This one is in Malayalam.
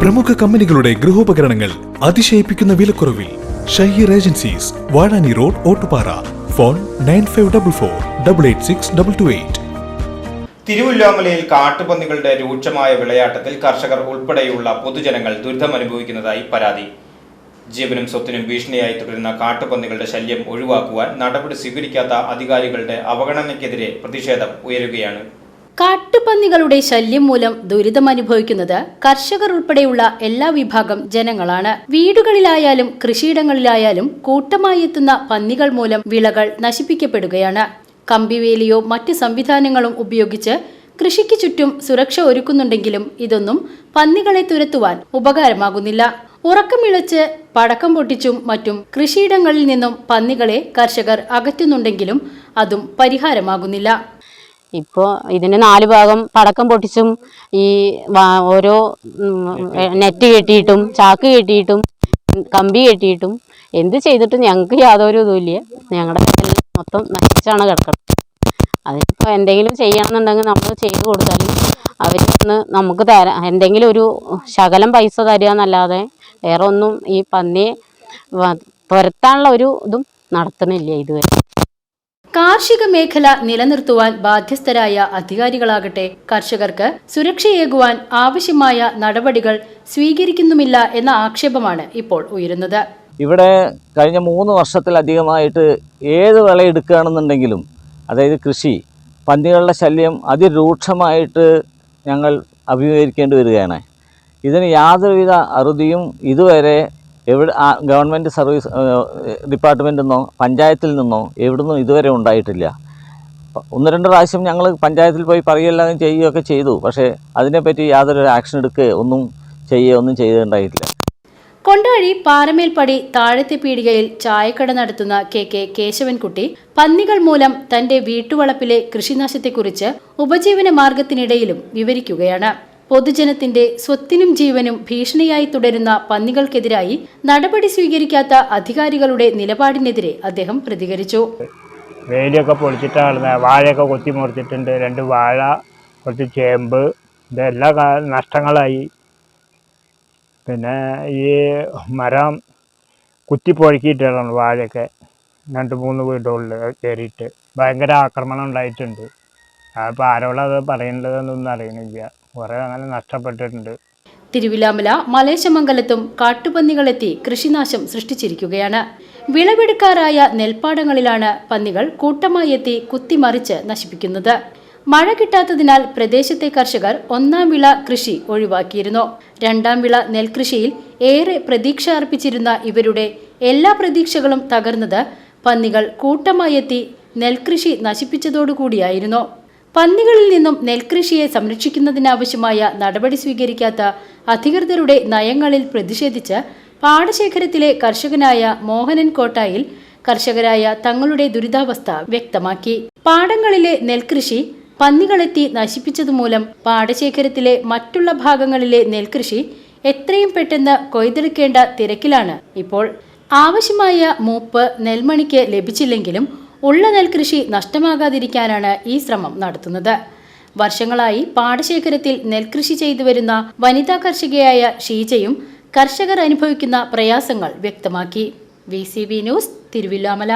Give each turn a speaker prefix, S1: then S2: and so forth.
S1: പ്രമുഖ കമ്പനികളുടെ ഗൃഹോപകരണങ്ങൾ അതിശയിപ്പിക്കുന്ന വിലക്കുറവിൽ Shaheer agencies Vazhani road Ottupara. Phone nine five double four double eight six double two eight.
S2: തിരുവല്ലാമലയിൽ കാട്ടുപന്നികളുടെ രൂക്ഷമായ വിളയാട്ടത്തിൽ കർഷകർ ഉൾപ്പെടെയുള്ള പൊതുജനങ്ങൾ ദുരിതമനുഭവിക്കുന്നതായി പരാതി. ജീവനും സ്വത്തിനും ഭീഷണിയായി തുടരുന്ന കാട്ടുപന്നികളുടെ ശല്യം ഒഴിവാക്കുവാൻ നടപടി സ്വീകരിക്കാത്ത അധികാരികളുടെ അവഗണനയ്ക്കെതിരെ പ്രതിഷേധം ഉയരുകയാണ്.
S3: കാട്ടുപന്നികളുടെ ശല്യം മൂലം ദുരിതമനുഭവിക്കുന്നത് കർഷകർ ഉൾപ്പെടെയുള്ള എല്ലാ വിഭാഗം ജനങ്ങളാണ്. വീടുകളിലായാലും കൃഷിയിടങ്ങളിലായാലും കൂട്ടമായി എത്തുന്ന പന്നികൾ മൂലം വിളകൾ നശിപ്പിക്കപ്പെടുകയാണ്. കമ്പിവേലിയോ മറ്റ് സംവിധാനങ്ങളും ഉപയോഗിച്ച് കൃഷിക്ക് ചുറ്റും സുരക്ഷ ഒരുക്കുന്നുണ്ടെങ്കിലും ഇതൊന്നും പന്നികളെ തുരത്തുവാൻ ഉപകാരമാകുന്നില്ല. ഉറക്കമിളച്ച് പടക്കം പൊട്ടിച്ചും മറ്റും കൃഷിയിടങ്ങളിൽ നിന്നും പന്നികളെ കർഷകർ അകറ്റുന്നുണ്ടെങ്കിലും അതും പരിഹാരമാകുന്നില്ല.
S4: ഇപ്പോൾ ഇതിന് നാല് ഭാഗം പടക്കം പൊട്ടിച്ചും ഈ ഓരോ നെറ്റ് കെട്ടിയിട്ടും ചാക്ക് കെട്ടിയിട്ടും കമ്പി കെട്ടിയിട്ടും എന്ത് ചെയ്തിട്ടും ഞങ്ങൾക്ക് യാതൊരു ഇതുമില്ല ഞങ്ങളുടെ മൊത്തം നശിച്ചാണ് കിടക്കുന്നത് അതിപ്പോൾ എന്തെങ്കിലും ചെയ്യണമെന്നുണ്ടെങ്കിൽ നമ്മൾ ചെയ്ത് കൊടുത്താലും അവർ ഒന്ന് നമുക്ക് തരാം എന്തെങ്കിലും ഒരു ശകലം പൈസ തരിക എന്നല്ലാതെ വേറെ ഒന്നും ഈ പന്നിയെ തുരത്താനുള്ള ഒരു ഇതും നടത്തണില്ല ഇതുവരെ.
S3: കാർഷിക മേഖല നിലനിർത്തുവാൻ ബാധ്യസ്ഥരായ അധികാരികളാകട്ടെ കർഷകർക്ക് സുരക്ഷയേകുവാൻ ആവശ്യമായ നടപടികൾ സ്വീകരിക്കുന്നുമില്ല എന്ന ആക്ഷേപമാണ് ഇപ്പോൾ ഉയരുന്നത്.
S5: ഇവിടെ കഴിഞ്ഞ മൂന്ന് വർഷത്തിലധികമായിട്ട് ഏത് വിള എടുക്കുകയാണെന്നുണ്ടെങ്കിലും അതായത് കൃഷി പന്നികളുടെ ശല്യം അതിരൂക്ഷമായിട്ട് ഞങ്ങൾ അഭിമുഖീകരിക്കേണ്ടി വരികയാണ്. ഇതിന് യാതൊരുവിധ അറുതിയും ഇതുവരെ എവിടെ ആ ഗവൺമെന്റ് സർവീസ് ഡിപ്പാർട്ട്മെന്റിൽ നിന്നോ പഞ്ചായത്തിൽ നിന്നോ എവിടുന്നും ഇതുവരെ ഉണ്ടായിട്ടില്ല. ഒന്ന് രണ്ട് പ്രാവശ്യം ഞങ്ങൾ പഞ്ചായത്തിൽ പോയി പറയുകയെല്ലാം ചെയ്യുകയൊക്കെ ചെയ്തു. പക്ഷേ അതിനെപ്പറ്റി യാതൊരു ആക്ഷൻ എടുക്കുകയോ ഒന്നും ചെയ്യുകയോ ഒന്നും ചെയ്തിട്ടുണ്ടായിട്ടില്ല.
S3: കൊണ്ടാഴി പാറമേൽപ്പടി താഴത്തെ പീടികയിൽ ചായക്കട നടത്തുന്ന കെ കെ കേശവൻകുട്ടി പന്നികൾ മൂലം തന്റെ വീട്ടുവളപ്പിലെ കൃഷിനാശത്തെക്കുറിച്ച് ഉപജീവന മാർഗത്തിനിടയിലും വിവരിക്കുകയാണ്. പൊതുജനത്തിന്റെ സ്വത്തിനും ജീവനും ഭീഷണിയായി തുടരുന്ന പന്നികൾക്കെതിരായി നടപടി സ്വീകരിക്കാത്ത അധികാരികളുടെ നിലപാടിനെതിരെ അദ്ദേഹം പ്രതികരിച്ചു.
S6: വേലിയൊക്കെ പൊളിച്ചിട്ടാണ് വാഴയൊക്കെ കൊത്തി മുറിച്ചിട്ടുണ്ട്. രണ്ട് വാഴ കുറച്ച് ചേമ്പ് ഇതെല്ലാം നഷ്ടങ്ങളായി. പിന്നെ ഈ മരം കുത്തി പൊഴുക്കിയിട്ടാണ് വാഴയൊക്കെ. രണ്ട് മൂന്ന് വീടുകളിൽ കയറിയിട്ട് ഭയങ്കര ആക്രമണം ഉണ്ടായിട്ടുണ്ട്. അപ്പോൾ ആരോളത് പറയേണ്ടതെന്നൊന്നും അറിയണില്ല. കുറേ അങ്ങനെ നഷ്ടപ്പെട്ടിട്ടുണ്ട്.
S3: തിരുവിലാമല മലേശമംഗലത്തും കാട്ടുപന്നികളെത്തി കൃഷിനാശം സൃഷ്ടിച്ചിരിക്കുകയാണ്. വിളവെടുക്കാറായ നെൽപ്പാടങ്ങളിലാണ് പന്നികൾ കൂട്ടമായി എത്തി കുത്തിമറിച്ച് നശിപ്പിക്കുന്നത്. മഴ കിട്ടാത്തതിനാൽ പ്രദേശത്തെ കർഷകർ ഒന്നാം വിള കൃഷി ഒഴിവാക്കിയിരുന്നു. രണ്ടാം വിള നെൽകൃഷിയിൽ ഏറെ പ്രതീക്ഷ അർപ്പിച്ചിരുന്ന ഇവരുടെ എല്ലാ പ്രതീക്ഷകളും തകർന്നത് പന്നികൾ കൂട്ടമായെത്തി നെൽകൃഷി നശിപ്പിച്ചതോടുകൂടിയായിരുന്നു. പന്നികളിൽ നിന്നും നെൽകൃഷിയെ സംരക്ഷിക്കുന്നതിനാവശ്യമായ നടപടി സ്വീകരിക്കാത്ത അധികൃതരുടെ നയങ്ങളിൽ പ്രതിഷേധിച്ച് പാടശേഖരത്തിലെ കർഷകനായ മോഹനൻ കോട്ടായിൽ കർഷകരായ തങ്ങളുടെ ദുരിതാവസ്ഥ വ്യക്തമാക്കി. പാടങ്ങളിലെ നെൽകൃഷി പന്നികളെത്തി നശിപ്പിച്ചതുമൂലം പാടശേഖരത്തിലെ മറ്റുള്ള ഭാഗങ്ങളിലെ നെൽകൃഷി എത്രയും പെട്ടെന്ന് കൊയ്തെടുക്കേണ്ട തിരക്കിലാണ് ഇപ്പോൾ. ആവശ്യമായ മൂപ്പ് നെൽമണിക്ക് ലഭിച്ചില്ലെങ്കിലും ഉള്ള നെൽകൃഷി നഷ്ടമാകാതിരിക്കാനാണ് ഈ ശ്രമം നടത്തുന്നത്. വർഷങ്ങളായി പാടശേഖരത്തിൽ നെൽകൃഷി ചെയ്തു വരുന്ന വനിതാ കർഷകയായ ഷീജയും കർഷകർ അനുഭവിക്കുന്ന പ്രയാസങ്ങൾ വ്യക്തമാക്കി. V news Thiruvilwamala.